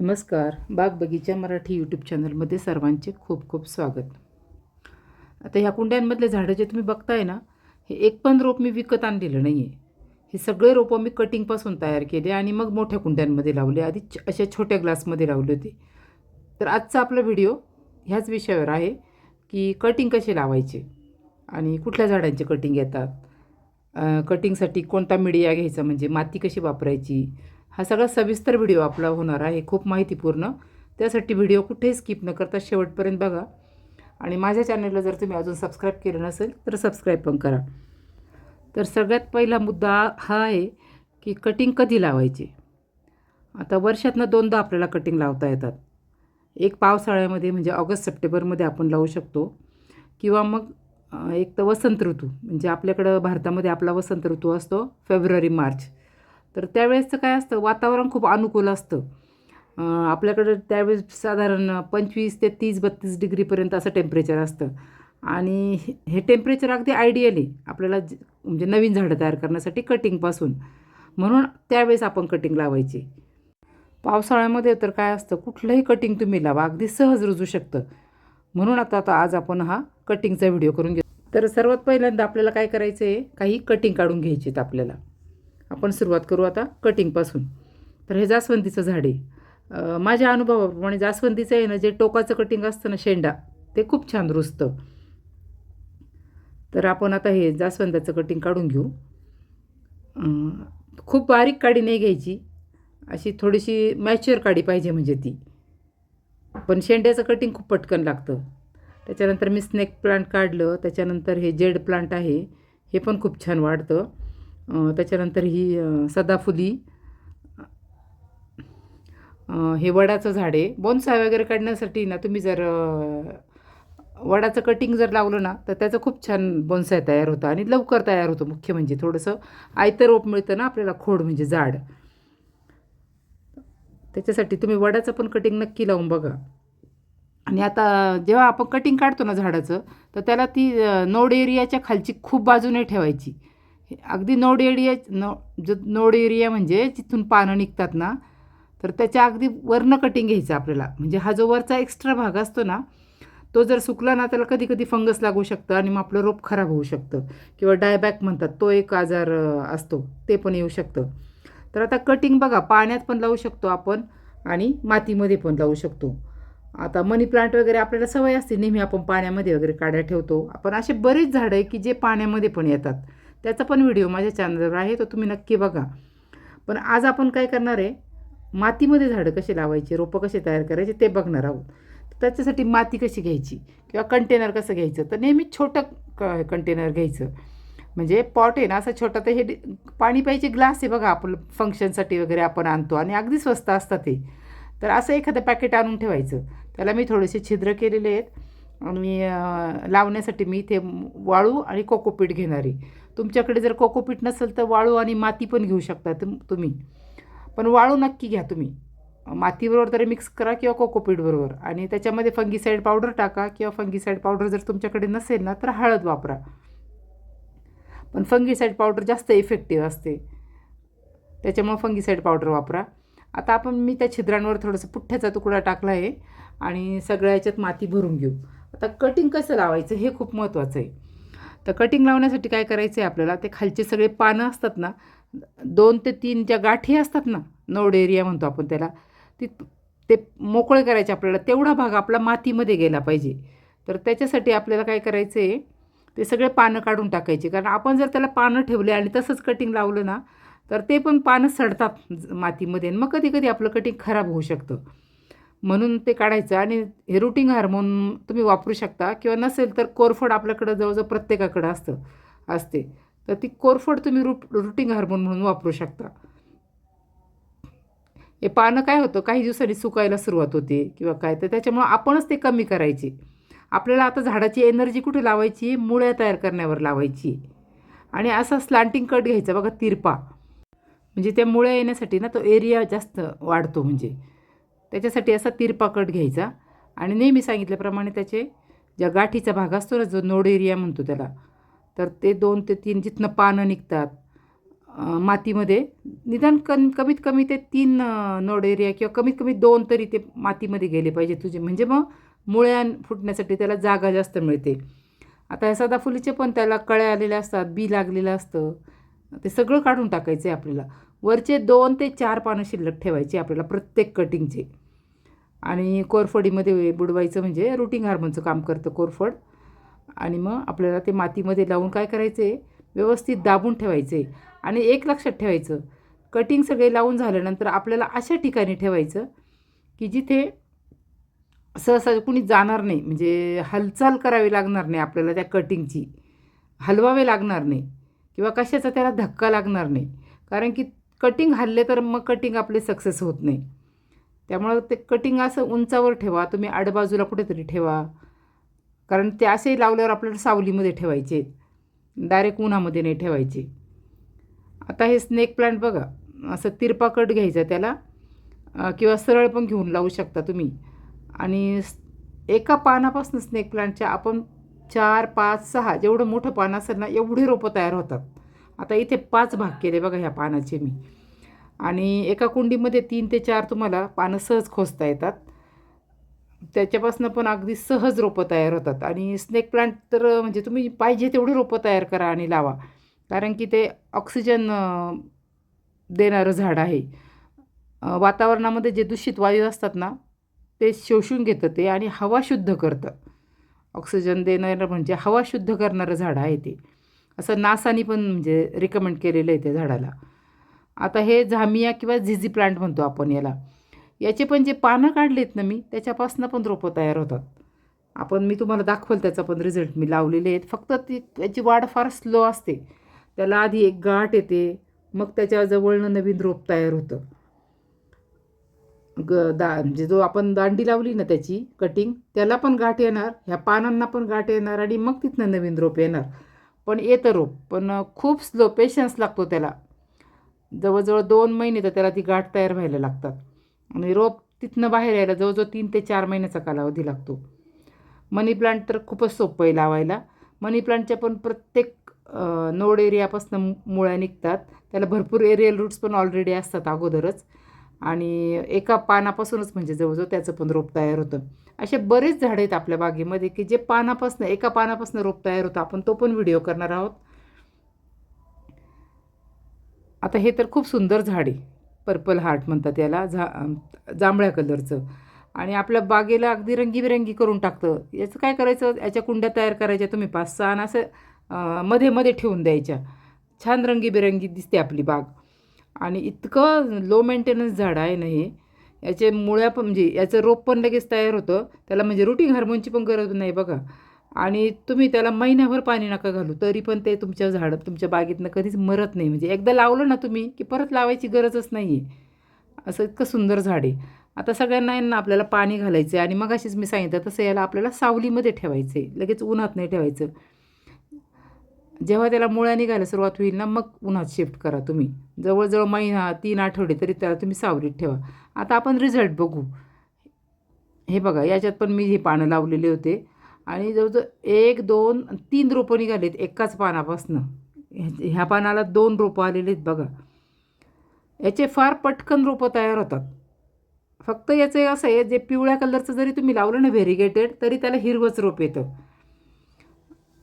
नमस्कार. बाग बगीचा मराठी यूट्यूब चॅनलमध्ये सर्वांचे खूप खूप स्वागत. आता ह्या कुंड्यांमधले झाडं जे तुम्ही बघताय ना हे एक पण रोप मी विकत आणलेलं नाही आहे हे सगळे रोपं मी कटिंगपासून तयार केले आणि मग मोठ्या कुंड्यांमध्ये लावले. आधी अशा छोट्या ग्लासमध्ये लावले होते. तर आजचा आपला व्हिडिओ ह्याच विषयावर आहे की कटिंग कसे लावायचे आणि कुठल्या झाडांचे कटिंग येतात. कटिंगसाठी कोणता मीडिया घ्यायचा म्हणजे माती कशी वापरायची हा सगळा सविस्तर व्हिडिओ आपला होणार आहे खूप माहितीपूर्ण. त्यासाठी व्हिडिओ कुठेही स्किप न करता शेवटपर्यंत बघा. आणि माझ्या चॅनलला जर तुम्ही अजून सबस्क्राईब केलं नसेल तर सबस्क्राईब पण करा. तर सगळ्यात पहिला मुद्दा हा आहे की कटिंग कधी लावायची? आता वर्षातनं दोनदा आपल्याला कटिंग लावता येतात. एक पावसाळ्यामध्ये म्हणजे ऑगस्ट सप्टेंबरमध्ये आपण लावू शकतो. किंवा मग एक तर वसंत ऋतू म्हणजे आपल्याकडं भारतामध्ये आपला वसंत ऋतू असतो फेब्रुवारी मार्च. तर त्यावेळेसचं काय असतं वातावरण खूप अनुकूल असतं. आपल्याकडं त्यावेळेस साधारण पंचवीस ते तीस बत्तीस डिग्रीपर्यंत असं टेम्परेचर असतं. आणि हे- हे टेम्परेचर अगदी आयडियल आहे आपल्याला ज- म्हणजे नवीन झाडं तयार करण्यासाठी कटिंगपासून म्हणून त्यावेळेस आपण कटिंग लावायची. पावसाळ्यामध्ये तर काय असतं कुठलंही कटिंग तुम्ही लावा अगदी सहज रुजू शकतं. म्हणून आता आता आज आपण हा कटिंगचा व्हिडिओ करून घेऊ तर सर्वात पहिल्यांदा आपल्याला काय करायचं आहे काही कटिंग काढून घ्यायची आहेत आपल्याला. आपण सुरुवात करू आता कटिंगपासून तर हे जास्वंदीचं झाड आहे. माझ्या अनुभवाप्रमाणे जास्वंदीचं आहे ना जे टोकाचं कटिंग असतं ना शेंडा ते खूप छान रुजतं. तर आपण आता हे जास्वंदाचं कटिंग काढून घेऊ. खूप बारीक काडी नाही घ्यायची. अशी थोडीशी मॅच्युअर काडी पाहिजे म्हणजे ती. पण शेंड्याचं कटिंग खूप पटकन लागतं. त्याच्यानंतर मी स्नेक प्लांट काढलं. त्याच्यानंतर हे जेड प्लांट आहे. हे पण खूप छान वाढतं. त्याच्यानंतर ही सदाफुली हे वडाचं झाड आहे. बोनसाय वगैरे काढण्यासाठी ना तुम्ही जर वडाचं कटिंग जर लावलं ना तर त्याचं खूप छान बोनसाय तयार होतं आणि लवकर तयार होतं मुख्य म्हणजे थोडंसं आयतं रोप मिळतं ना आपल्याला खोड म्हणजे झाड. त्याच्यासाठी तुम्ही वडाचं पण कटिंग नक्की लावून बघा. आणि आता जेव्हा आपण कटिंग काढतो ना झाडाचं तर त्याला ती नोड एरियाच्या खालची खूप बाजूने ठेवायची. अगदी नोड एरिया नो जो नोड एरिया म्हणजे जिथून पानं निघतात ना तर त्याच्या अगदी वरनं कटिंग घ्यायचं आपल्याला. म्हणजे हा जो वरचा एक्स्ट्रा भाग असतो ना तो जर सुकला ना त्याला कधी कधी फंगस लागू शकतं आणि मग आपलं रोप खराब होऊ शकतं. किंवा डायबॅक म्हणतात तो एक आजार असतो ते पण येऊ शकतं. तर आता कटिंग बघा पाण्यात पण लावू शकतो आपण आणि मातीमध्ये पण लावू शकतो. आता मनी प्लांट वगैरे आपल्याला सवय असते नेहमी आपण पाण्यामध्ये वगैरे काड्या ठेवतो. आपण असे बरेच झाडं आहे की जे पाण्यामध्ये पण येतात. त्याचा पण व्हिडिओ माझ्या चॅनलवर आहे तो तुम्ही नक्की बघा. पण आज आपण काय करणार आहे मातीमध्ये झाडं कसे लावायची रोपं कसे तयार करायचे ते बघणार आहोत. त्याच्यासाठी माती कशी घ्यायची किंवा कंटेनर कसं घ्यायचं? तर नेहमी छोटं क कंटेनर घ्यायचं. म्हणजे पॉट आहे ना असं छोटा तर हे पाणी प्यायचे ग्लास आहे बघा आपण फंक्शनसाठी वगैरे आपण आणतो आणि अगदी स्वस्त असतात ते. तर असं एखादं पॅकेट आणून ठेवायचं. त्याला मी थोडेसे छिद्र केलेले आहेत. आणि लावण्यासाठी मी इथे वाळू आणि कोकोपीट घेणारी तुमच्याकडे जर कोकोपीट नसेल तर वाळू आणि माती पण घेऊ शकता तुम तुम्ही. पण वाळू नक्की घ्या तुम्ही. मातीबरोबर तरी मिक्स करा किंवा कोकोपीट बरोबर. आणि त्याच्यामध्ये फंगीसाईड पावडर टाका किंवा फंगीसाईड पावडर जर तुमच्याकडे नसेल ना तर हळद वापरा. पण फंगीसाईड पावडर जास्त इफेक्टिव्ह असते. त्याच्यामुळं फंगीसाईड पावडर वापरा. आता आपण मी त्या छिद्रांवर थोडंसं पुठ्ठ्याचा तुकडा टाकला आहे आणि सगळ्या याच्यात माती भरून घेऊ. आता कटिंग कसं लावायचं हे खूप महत्त्वाचं आहे. तर कटिंग लावण्यासाठी काय करायचं आहे आपल्याला? ते खालचे सगळे पानं असतात ना दोन ते तीन ज्या गाठी असतात ना नोड एरिया म्हणतो आपण त्याला ती ते मोकळे करायचे आपल्याला तेवढा भाग आपला मातीमध्ये गेला पाहिजे. तर त्याच्यासाठी आपल्याला काय करायचं आहे ते सगळे पानं काढून टाकायचे. कारण आपण जर त्याला पानं ठेवले आणि तसंच कटिंग लावलं ना तर ते पण पानं सडतात मातीमध्ये मग कधी कधी आपलं कटिंग खराब होऊ शकतं. म्हणून ते काढायचं आणि हे रुटिंग हार्मोन तुम्ही वापरू शकता. किंवा नसेल तर कोरफड आपल्याकडं जवळजवळ प्रत्येकाकडं असतं असते. तर ती कोरफड तुम्ही रुट रुटिंग हार्मोन म्हणून वापरू शकता. हे पानं काय होतं? काही दिवसांनी सुकायला सुरुवात होते किंवा काय. तर त्याच्यामुळं आपणच ते कमी करायचे. आपल्याला आता झाडाची एनर्जी कुठे लावायची? मुळ्या तयार करण्यावर लावायची. आणि असा स्लांटिंग कट घ्यायचा. बघा तिरपा. म्हणजे त्या मुळ्या येण्यासाठी ना तो एरिया जास्त वाढतो म्हणजे. त्याच्यासाठी असा तिरपा कट घ्यायचा. आणि नेहमी सांगितल्याप्रमाणे त्याचे ज्या गाठीचा भाग असतो ना जो नोड एरिया म्हणतो त्याला तर ते दोन ते तीन जिथनं पानं निघतात मातीमध्ये. निदान कम कमीत कमी ते तीन नोड एरिया किंवा कमीत कमी दोन तरी ते मातीमध्ये गेले पाहिजे तुझे. म्हणजे मग मुळ्या फुटण्यासाठी त्याला जागा जास्त मिळते. आता ह्या सदाफुलीचे पण त्याला कळ्या आलेल्या असतात बी लागलेलं असतं. ते सगळं काढून टाकायचं आहे आपल्याला. वरचे दोन ते चार पानं शिल्लक ठेवायचे आपल्याला प्रत्येक कटिंगचे. आणि कोरफडीमध्ये बुडवायचं म्हणजे रुटिंग हार्मोनचं काम करतं कोरफड. आणि मग आपल्याला ते मातीमध्ये लावून काय करायचं? आहे व्यवस्थित दाबून ठेवायचे. आणि एक लक्षात ठेवायचं कटिंग सगळे लावून झाल्यानंतर आपल्याला अशा ठिकाणी ठेवायचं की जिथे सहसा कुणी जाणार नाही म्हणजे हालचाल करावी लागणार नाही आपल्याला त्या कटिंगची हलवावे लागणार नाही किंवा कशाचा त्याला धक्का लागणार नाही. कारण की कटिंग हल्ले तर मग कटिंग आपले सक्सेस होत नाही. त्यामुळं ते कटिंग असं उंचावर ठेवा तुम्ही आडबाजूला कुठेतरी ठेवा. कारण ते असे लावल्यावर आपल्याला सावलीमध्ये ठेवायचे. डायरेक्ट उन्हामध्ये नाही ठेवायचे. आता हे स्नेक प्लांट बघा असं तिरपा कट घ्यायचा त्याला किंवा सरळ पण घेऊन लावू शकता तुम्ही. आणि एका पानापासून स्नेक प्लांटच्या आपण चार पाच सहा जेवढं मोठं पान असेल ना एवढे रोपं तयार होतात. आता इथे पाच भाग केले बघा ह्या पानाचे मी. आणि एका कुंडीमध्ये तीन ते चार तुम्हाला पानं सहज खोसता येतात. त्याच्यापासून पण अगदी सहज रोपं तयार होतात. आणि स्नेक प्लांट तर म्हणजे तुम्ही पाहिजे तेवढे रोपं तयार करा आणि लावा. कारण की ते ऑक्सिजन देणारं झाड आहे. वातावरणामध्ये जे दूषित वायू असतात ना ते शोषून घेतं ते आणि हवा शुद्ध करतं. ऑक्सिजन देणारं म्हणजे हवा शुद्ध करणारं झाड आहे ते. असं नासानी पण म्हणजे रिकमेंड केलेलं आहे त्या झाडाला. आता हे झामिया किंवा झिझी प्लांट म्हणतो आपण याला. याचे पण जे पानं काढलेत ना मी त्याच्यापासून पण रोपं तयार होतात. आपण मी तुम्हाला दाखवलं त्याचा पण रिझल्ट मी लावलेले आहेत. फक्त ती त्याची वाढ फार स्लो असते. त्याला आधी एक गाठ येते. मग त्याच्याजवळनं नवीन रोप तयार होतं. ग दा म्हणजे जो आपण दांडी लावली ना त्याची कटिंग त्याला पण गाठ येणार ह्या पानांना पण गाठ येणार आणि मग तिथनं नवीन रोप येणार. पण येतं रोप. पण खूप स्लो पेशन्स लागतो त्याला. जवळजवळ दोन महिने तर त्याला ती गाठ तयार व्हायला लागतात. आणि रोप तिथनं बाहेर यायला जवळजवळ तीन ते चार महिन्याचा कालावधी लागतो. मनी प्लांट तर खूपच सोपं आहे लावायला. मनी प्लांटच्या पण प्रत्येक नोड एरियापासून मुळ्या निघतात. त्याला भरपूर एरियल रूट्स पण ऑलरेडी असतात अगोदरच. आणि एका पानापासूनच म्हणजे जवळजवळ त्याचं पण रोप तयार होतं. असे बरेच झाडं आहेत आपल्या बागेमध्ये की जे पानापासून एका पानापासून रोप तयार होतं. आपण तो पण व्हिडिओ करणार आहोत. आता हे तर खूप सुंदर झाड आहे. पर्पल हार्ट म्हणतात याला झा जांभळ्या कलरचं. आणि आपल्या बागेला अगदी रंगीबिरंगी करून टाकतं. याचं काय करायचं? याच्या कुंड्या तयार करायच्या. तुम्ही पाच सहा असं मध्ये मध्ये ठेवून द्यायच्या. छान रंगीबिरंगी दिसते आपली बाग. आणि इतकं लो मेंटेनन्स झाड आहे ना हे याचे मुळ्या पण म्हणजे याचं रोप पण लगेच तयार होतं. त्याला म्हणजे रुटीन हार्मोनची पण गरज नाही बघा. आणि तुम्ही त्याला महिन्याभर पाणी नका घालू तरी पण ते तुमच्या झाड तुमच्या बागेतनं कधीच मरत नाही. म्हणजे एकदा लावलं ना तुम्ही की परत लावायची गरजच नाही आहे असं इतकं सुंदर झाड आहे. आता सगळ्यांना यांना आपल्याला पाणी घालायचं आहे आणि मग अशीच मी सांगितलं तसं याला आपल्याला सावलीमध्ये ठेवायचं आहे लगेच उन्हात नाही ठेवायचं. जेव्हा त्याला मुळ्या निघायला सुरुवात होईल ना मग उन्हात शिफ्ट करा तुम्ही. जवळजवळ महिना तीन आठवडे तरी त्याला तुम्ही सावलीत ठेवा. आता आपण रिझल्ट बघू. हे बघा याच्यात पण मी हे पानं लावलेले होते. आणि जवळजवळ एक दोन तीन रोपं निघालेत एकाच पानापासनं. ह्या- ह्या पानाला दोन रोपं आलेले आहेत बघा. याचे फार पटकन रोपं तयार होतात. फक्त याचं असं आहे जे पिवळ्या कलरचं जरी तुम्ही लावलं ना व्हेरिगेटेड तरी त्याला हिरवंच रोप येतं.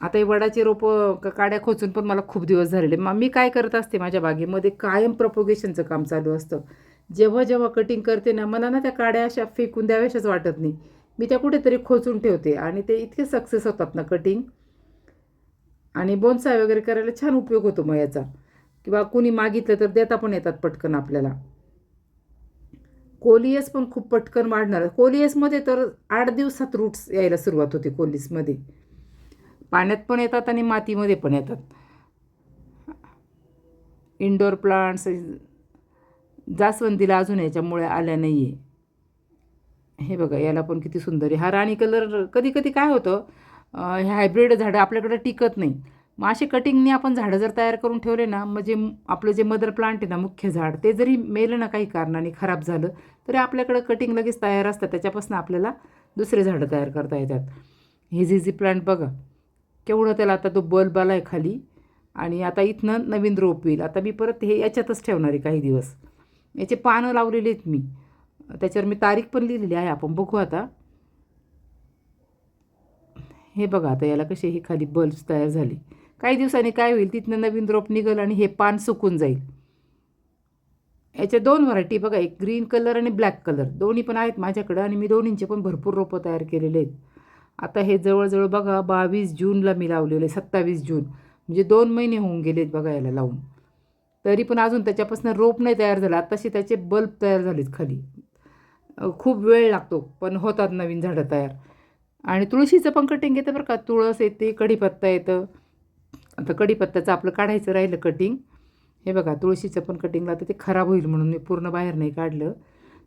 आता हे वडाचे रोपं काड्या खोचून पण मला खूप दिवस झालेले. मग मी काय करत असते माझ्या बागेमध्ये कायम प्रपोगेशनचं काम चालू असतं. जेव्हा जेव्हा कटिंग करते ना मला ना त्या काड्या अशा फेकून द्याव्याशाच वाटत नाही. मी त्या कुठेतरी खोचून ठेवते आणि ते इतके सक्सेस होतात ना कटिंग आणि बोनसाय वगैरे करायला छान उपयोग होतो मग याचा. किंवा कुणी मागितलं तर देता पण येतात पटकन आपल्याला. कोलियस पण खूप पटकन वाढणार. कोलियसमध्ये तर आठ दिवसात रूट्स यायला सुरुवात होते कोलिसमध्ये. पाण्यात पण येतात आणि मातीमध्ये पण येतात. इंडोर प्लांट्स जास्वंदीला अजून याच्यामुळे आल्या नाही आहे हे बघा याला पण किती सुंदर आहे. हा राणी कलर कधी कधी काय होतं हे हायब्रिड झाडं आपल्याकडे टिकत नाही. मग असे कटिंगने आपण झाडं जर तयार करून ठेवले ना म्हणजे आपलं जे मदर प्लांट आहे ना मुख्य झाड ते जरी मेलं ना काही कारणाने खराब झालं तरी आपल्याकडं कटिंग लगेच तयार असतं. त्याच्यापासून आपल्याला दुसरे झाडं तयार करता येतात. हे झिझी प्लांट बघा केवढं त्याला आता तो बल्ब आला आहे खाली. आणि आता इथनं नवीन रोप येईल. आता मी परत हे याच्यातच ठेवणार आहे काही दिवस. याचे पानं लावलेले आहेत मी. त्याच्यावर मी तारीख पण लिहिलेली आहे. आपण बघू आता. हे बघा आता याला कसे हे खाली बल्ब्स तयार झाले. काही दिवसांनी काय होईल? तिथनं नवीन रोप निघेल आणि हे पान सुकून जाईल. याच्या दोन व्हरायटी बघा. एक ग्रीन कलर आणि ब्लॅक कलर. दोन्ही पण आहेत माझ्याकडं आणि मी दोन्हींचे पण भरपूर रोपं तयार केलेले आहेत. आता हे जवळजवळ बघा बावीस जूनला मी लावलेले सत्तावीस जून. म्हणजे दोन महिने होऊन गेलेत बघा याला लावून. तरी पण अजून त्याच्यापासून रोप नाही तयार झाला. तसे त्याचे बल्ब तयार झालेत खाली. खूप वेळ लागतो पण होतात नवीन झाडं तयार. आणि तुळशीचं पण कटिंग येतं बरं का. तुळस येते कढीपत्ता येतं. आता कढीपत्त्याचं आपलं काढायचं राहिलं कटिंग हे बघा तुळशीचं पण कटिंगला तर ते खराब होईल म्हणून मी पूर्ण बाहेर नाही काढलं.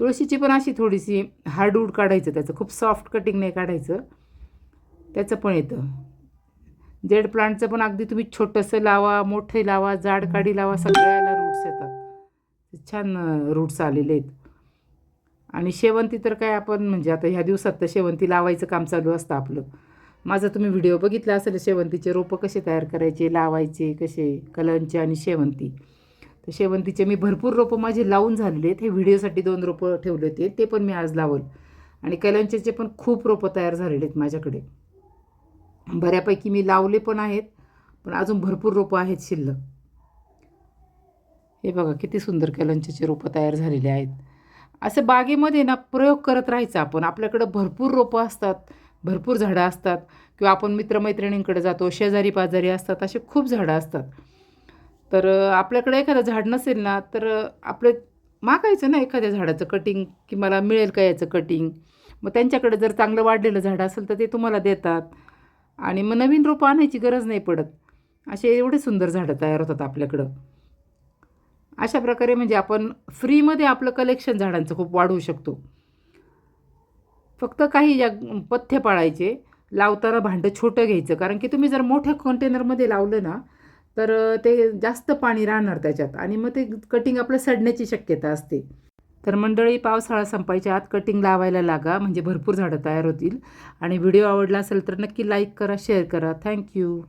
तुळशीची पण अशी थोडीशी हार्डवूड काढायचं त्याचं. खूप सॉफ्ट कटिंग नाही काढायचं. त्याचं पण येतं. जेड प्लांटचं पण अगदी तुम्ही छोटंसं लावा मोठं लावा जाड काडी लावा सगळ्याला रूट्स येतात. छान रूट्स आलेले आहेत. आणि शेवंती तर काय आपण म्हणजे आता ह्या दिवसात तर शेवंती लावायचं काम चालू असतं आपलं. माझा तुम्ही व्हिडिओ बघितला असेल शेवंतीचे रोपं कसे तयार करायचे लावायचे कसे कलंचे आणि शेवंती. तर शेवंतीचे मी भरपूर रोपं माझे लावून झालेले आहेत. हे व्हिडिओसाठी दोन रोपं ठेवले होते ते पण मी आज लावल. आणि कलंचेचे पण खूप रोपं तयार झालेले आहेत माझ्याकडे. बऱ्यापैकी मी लावले पण आहेत पण अजून भरपूर रोपं आहेत शिल्लक. हे बघा किती सुंदर कलंचेचे रोपं तयार झालेले आहेत. असं बागेमध्ये ना प्रयोग करत राहायचा आपण. आपल्याकडं भरपूर रोपं असतात भरपूर झाडं असतात किंवा आपण मित्रमैत्रिणींकडे जातो शेजारी पाजारी असतात असे खूप झाडं असतात. तर आपल्याकडे एखादं झाड नसेल ना तर आपले आपलं मागायचं ना एखाद्या झाडाचं कटिंग की मला मिळेल का याचं कटिंग मग त्यांच्याकडे जर चांगलं वाढलेलं झाड असेल तर ते तुम्हाला देतात. आणि मग नवीन रोपं आणायची गरज नाही पडत. असे एवढे सुंदर झाडं तयार होतात आपल्याकडं. अशा प्रकारे म्हणजे आपण फ्रीमध्ये आपलं कलेक्शन झाडांचं खूप वाढवू शकतो. फक्त काही या पथ्य पाळायचे लावताना भांडं छोटं घ्यायचं. कारण की तुम्ही जर मोठ्या कंटेनरमध्ये लावलं ना तर ते जास्त पाणी राहणार त्याच्यात. आणि मग ते कटिंग आपलं सडण्याची शक्यता असते. तर मंडळी पावसाळा संपायच्या आत कटिंग लावायला लागा म्हणजे भरपूर झाडं तयार होतील. आणि व्हिडिओ आवडला असेल तर नक्की लाईक करा शेअर करा. थँक्यू